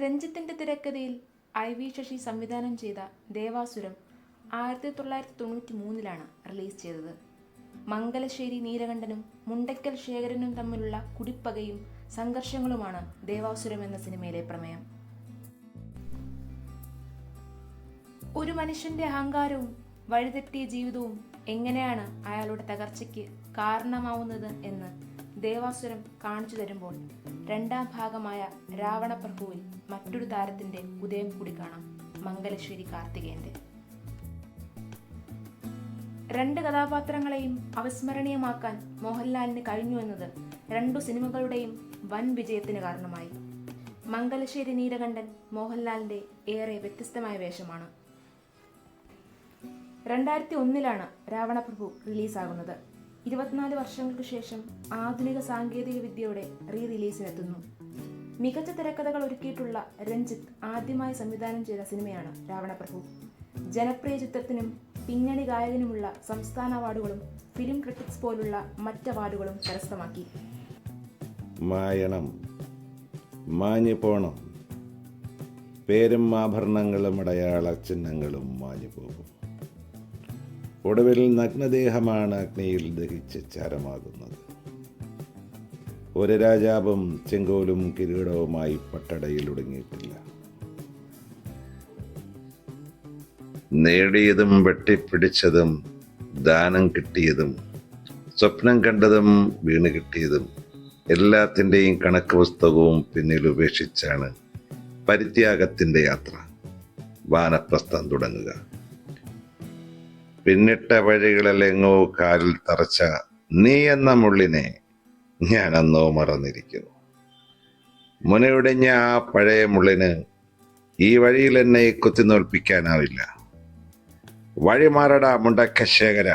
രഞ്ജിത്തിന്റെ തിരക്കഥയിൽ I V Sasi സംവിധാനം ചെയ്ത ദേവാസുരം ആയിരത്തി തൊള്ളായിരത്തി തൊണ്ണൂറ്റി മൂന്നിലാണ് റിലീസ് ചെയ്തത്. മംഗലശ്ശേരി നീലകണ്ഠനും മുണ്ടയ്ക്കൽ ശേഖരനും തമ്മിലുള്ള കുടിപ്പകയും സംഘർഷങ്ങളുമാണ് ദേവാസുരം എന്ന സിനിമയിലെ പ്രമേയം. ഒരു മനുഷ്യന്റെ അഹങ്കാരവും വഴിതെറ്റിയ ജീവിതവും എങ്ങനെയാണ് അയാളുടെ തകർച്ചയ്ക്ക് കാരണമാവുന്നത് എന്ന് ദേവാസുരം കാണിച്ചു തരുമ്പോൾ രണ്ടാം ഭാഗമായ രാവണപ്രഭുവിൽ മറ്റൊരു താരത്തിന്റെ ഉദയം കൂടി കാണാം മംഗലശ്ശേരി കാർത്തികേയന്റെ. രണ്ട് കഥാപാത്രങ്ങളെയും അവിസ്മരണീയമാക്കാൻ മോഹൻലാലിന് കഴിഞ്ഞു എന്നത് രണ്ടു സിനിമകളുടെയും വൻ വിജയത്തിന് കാരണമായി. മംഗലശ്ശേരി നീലകണ്ഠൻ മോഹൻലാലിന്റെ ഏറെ വ്യത്യസ്തമായ വേഷമാണ്. രണ്ടായിരത്തി ഒന്നിലാണ് രാവണപ്രഭു റിലീസാകുന്നത്. ഇരുപത്തിനാല് വർഷങ്ങൾക്ക് ശേഷം ആധുനിക സാങ്കേതിക വിദ്യയുടെ റീ റിലീസിനെത്തുന്നു മികച്ച തിരക്കഥകൾ ഒരുക്കിയിട്ടുള്ള രഞ്ജിത്ത് ആദ്യമായി സംവിധാനം ചെയ്ത സിനിമയാണ് രാവണപ്രഭു. ജനപ്രിയ ചിത്രത്തിനും പിന്നണി ഗായകനുമുള്ള സംസ്ഥാന അവാർഡുകളും ഫിലിം ക്രിറ്റിക്സ് പോലുള്ള മറ്റ് അവാർഡുകളും കരസ്ഥമാക്കി. മായണം മാഞ്ഞു പോണം. പേരും ആഭരണങ്ങളും അടയാള ചിഹ്നങ്ങളും മാഞ്ഞു പോകും. ഒടുവിൽ നഗ്നദേഹമാണ് അഗ്നിയിൽ ദഹിച്ച് ചാരമാകുന്നത്. ഒരു രാജാവും ചെങ്കോലും കിരീടവുമായി പട്ടടയിൽ ഒടുങ്ങിയിട്ടില്ല നേടിയതും വെട്ടിപ്പിടിച്ചതും ദാനം കിട്ടിയതും സ്വപ്നം കണ്ടതും വീണ് കിട്ടിയതും എല്ലാത്തിന്റെയും കണക്ക് പുസ്തകവും പിന്നിൽ ഉപേക്ഷിച്ചാണ് പരിത്യാഗത്തിന്റെ യാത്ര. വാനപ്രസ്ഥം തുടങ്ങുക. പിന്നിട്ട വഴികളിലെങ്ങോ കാലിൽ തറച്ച നീ എന്ന മുള്ളിനെ ഞാനെന്നോ മറന്നിരിക്കുന്നു. മുനയുടഞ്ഞ ആ പഴയ മുള്ളിന് ഈ വഴിയിൽ എന്നെ കുത്തിനോൽപ്പിക്കാനാവില്ല വഴിമാറടാ മുണ്ടക്കശേഖര.